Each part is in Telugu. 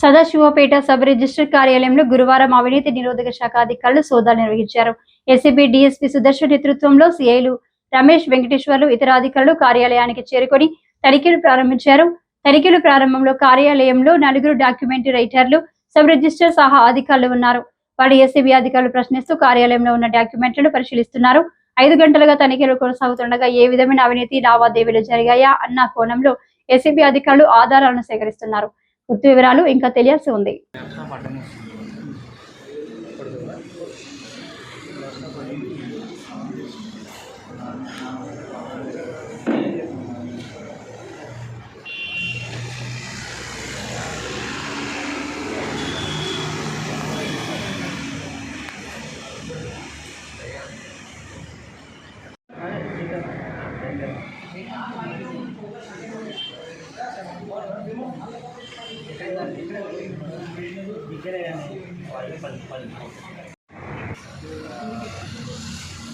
సదాశివపేట సబ్ రిజిస్టర్ కార్యాలయంలో గురువారం అవినీతి నిరోధక శాఖ అధికారులు సోదాలు నిర్వహించారు. ఎస్సీబీ డీఎస్పీ సుదర్శన్ నేతృత్వంలో సిఐలు రమేష్ వెంకటేశ్వర్లు ఇతర అధికారులు కార్యాలయానికి చేరుకొని తనిఖీలు ప్రారంభించారు. తనిఖీలు ప్రారంభంలో కార్యాలయంలో నలుగురు డాక్యుమెంటరీ రైటర్లు సబ్ రిజిస్టర్ సహా అధికారులు ఉన్నారు. వారి ఏసీబీ అధికారులు ప్రశ్నిస్తూ కార్యాలయంలో ఉన్న డాక్యుమెంట్లను పరిశీలిస్తున్నారు. ఐదు గంటలుగా తనిఖీలు కొనసాగుతుండగా ఏ విధమైన అవినీతి లావాదేవీలు జరిగాయా అన్న కోణంలో ఏసీబీ అధికారులు ఆధారాలను సేకరిస్తున్నారు. పూర్తి వివరాలు ఇంకా తెలియాల్సి ఉంది.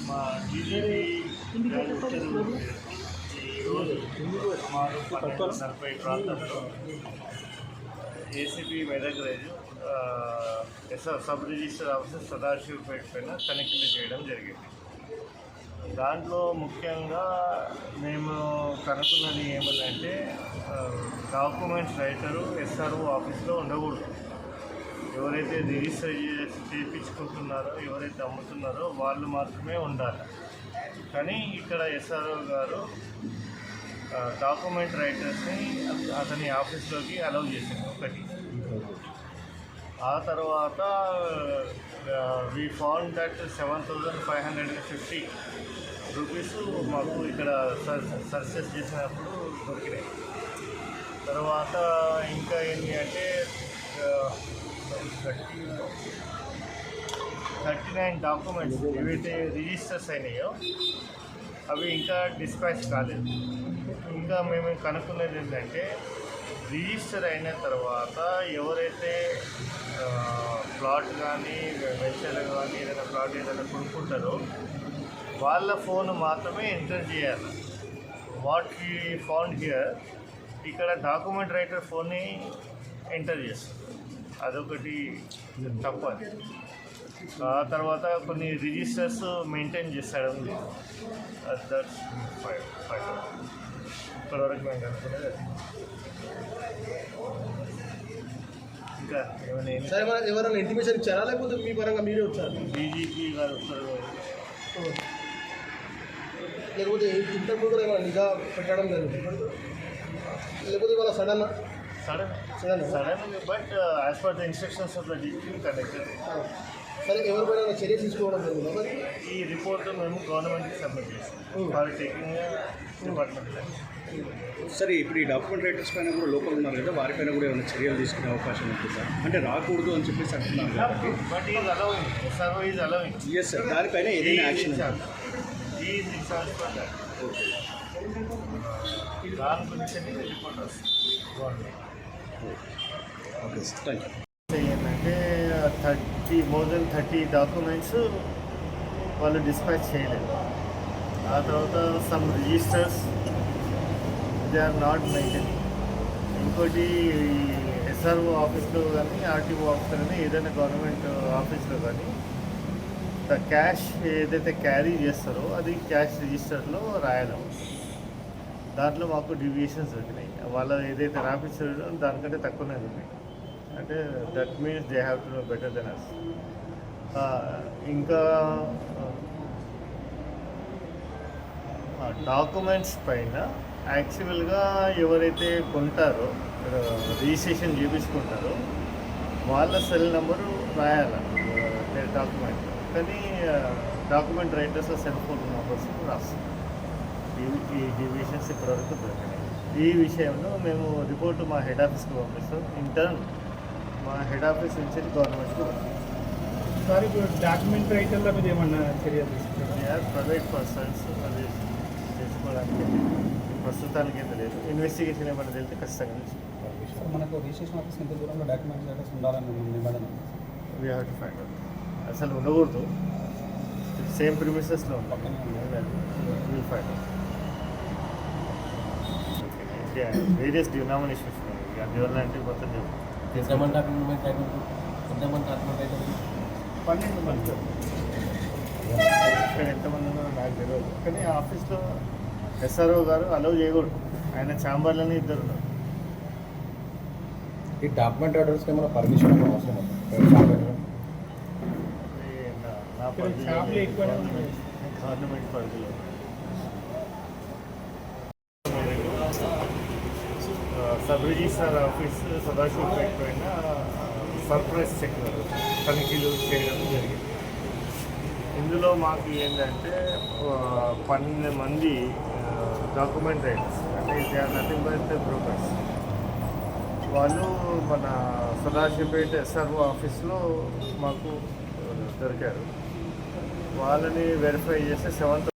మా టీజరీ ఈరోజు సుమారు పన్నెండు నలభై ప్రాంతంలో ACP Medak raids SR sub register officer Sadasivpet పైన తనిఖీలు చేయడం జరిగింది దాంట్లో ముఖ్యంగా మేము కనుక్కున్నది ఏమంటే డాక్యుమెంట్స్ రైటరు ఎస్ఆర్ఓ ఆఫీస్లో ఉండకూడదు. ఎవరైతే రిజిస్టర్ చేసి చేయించుకుంటున్నారో ఎవరైతే అమ్ముతున్నారో వాళ్ళు మాత్రమే ఉండాలి. కానీ ఇక్కడ ఎస్ఆర్ఓ గారు డాక్యుమెంట్ రైటర్స్ని అతని ఆఫీస్లోకి అలౌ చేసింది ఒకటి. ఆ తర్వాత we found that seven thousand five hundred and fifty rupees మాకు ఇక్కడ సర్చెస్ చేసినప్పుడు దొరికినాయి. తర్వాత ఇంకా ఏంటి అంటే థర్టీ థర్టీ నైన్ డాక్యుమెంట్స్ ఏవైతే రిజిస్టర్స్ అయినాయో అవి ఇంకా డిస్పాచ్ కాలేదు. ఇంకా మేము కనుక్కున్నది ఏంటంటే రిజిస్టర్ అయిన తర్వాత ఎవరైతే ప్లాట్ కానీ వెంచర్ కానీ ఏదైనా ప్లాట్ ఏదైనా కొనుక్కుంటారో వాళ్ళ ఫోన్ మాత్రమే ఎంటర్ చేయాలి. వాట్ వీ ఫౌండ్ హియర్ ఇక్కడ డాక్యుమెంట్ రైటర్ ఫోన్ని ఎంటర్ చేస్తారు అదొకటి తప్పని ఆ తర్వాత కొన్ని రిజిస్టర్స్ మెయింటైన్ చేస్తాడు దట్స్ ఫైవ్ ఫైవ్ ఇప్పటివరకు మేము కనుక్కునేది. ఇంకా ఏమైనా ఏమి- సరే మన ఎవరైనా ఇంటిమేషన్ ఇచ్చారా? లేకపోతే మీ పరంగా మీరే వచ్చారు? డీజీపీ గారు వస్తారు లేకపోతే ఇంతకు ముందు ఏమైనా నిఘా పెట్టడం జరిగింది లేకపోతే ఇవాళ sudden sudden. Sudden sudden but as per the instructions of the DGP connected సరే ఎవరిపైన చర్య తీసుకోవడం జరిగిందా మరి? ఈ రిపోర్ట్ మేము గవర్నమెంట్కి సబ్మిట్ చేస్తాం ఫర్ టేకింగ్ డిపార్ట్మెంట్ సరే ఇప్పుడు ఈ డాక్యుమెంట్ రైటర్స్ పైన కూడా లోపల ఉన్నారు కదా వారిపైన కూడా ఏమైనా చర్యలు తీసుకునే అవకాశం ఉంటుందా అంటే రాకూడదు అని చెప్పేసి అంటున్నారు కాబట్టి. But is allowing SRO is allowing S sir దానిపైన ఏదైనా action is incharge for that దాని గురించి రిపోర్ట్ వస్తుంది. Government okay sir thank you ఏంటంటే thirty more than thirty documents వాళ్ళు డిస్పాచ్ చేయలేదు. ఆ తర్వాత some registers they are not maintain ఇంకోటి ఎస్ఆర్ఓ ఆఫీస్లో కానీ ఆర్టీఓ ఆఫీస్లో కానీ ఏదైనా గవర్నమెంట్ ఆఫీస్లో కానీ ద క్యాష్ ఏదైతే క్యారీ చేస్తారో అది క్యాష్ రిజిస్టర్లో రాయడం. దాంట్లో మాకు డివియేషన్స్ వచ్చినాయి వాళ్ళ ఏదైతే రాపిస్తారో దానికంటే తక్కువనే ఉన్నాయి అంటే that means they have to know better than us ఇంకా uh, డాక్యుమెంట్స్ పైన యాక్చువల్గా ఎవరైతే కొంటారో రిజిస్ట్రేషన్ చేయించుకుంటారో వాళ్ళ సెల్ నెంబరు రాయాలి? డాక్యుమెంట్ కానీ document writers cell phone numbers రాస్తారు ఈ- ఈ డివిజన్స్ ఇప్పటివరకు దొరికినాయి. ఈ విషయంలో మేము రిపోర్ట్ మా హెడ్ ఆఫీస్కి పంపిస్తాం. ఇంటర్న్ మా హెడ్ ఆఫీస్ నుంచి గవర్నమెంట్కి పంపిస్తాం సార్ ఇప్పుడు డాక్యుమెంట్ రైటర్ల మీద ఏమన్నా తీసుకుంటారు? ప్రైవేట్ పర్సన్స్ అది చేసుకోవడానికి ప్రస్తుతానికి అయితే లేదు. ఇన్వెస్టిగేషన్ ఏమైనా తెలితే ఖచ్చితంగా సార్ మనకు రిజిస్ట్రేషన్ ఆఫీస్ ఎంత దూరంలో డాక్యుమెంట్స్ రైటర్స్ ఉండాలని నిబంధన we have to find out అసలు ఉండకూడదు. సేమ్ ప్రిమిసెస్లో ఉంటాం ఫైండ్ అవుట్ వేరియస్ డినామినేషన్స్ ఉన్నాయి అందువల్ల అంటే మొత్తం చెప్పు ఎంతమంది డాక్యుమెంట్ అయినప్పుడు? ఎంతమంది డాక్యుమెంట్ అయినప్పుడు? పన్నెండు మంది. ఇక్కడ ఎంతమంది ఉన్నారో నాకు తెలియదు కానీ ఆఫీస్లో ఎస్ఆర్ఓ గారు అలౌ చేయకూడదు. ఆయన ఛాంబర్లోనే ఇద్దరు ఉన్నారు. ఈ డాక్యుమెంట్ ఆర్డర్స్కి ఏమైనా పర్మిషన్ అవసరం నా- పరిధిలో. గవర్నమెంట్ పరిధిలో ఆ, సబ్ రిజిస్ట్రార్ ఆఫీస్ సదాశివపేట పైన సర్ప్రైజ్ చెక్ తనిఖీలు చేయడం జరిగింది. ఇందులో మాకు ఏంటంటే పన్నెండు మంది డాక్యుమెంట్ రైటర్స్ అంటే they are nothing but brokers. వాళ్ళు మన సదాశివపేట ఎస్ఆర్ఓ ఆఫీస్లో మాకు దొరికారు. వాళ్ళని వెరిఫై చేస్తే సెవెంత్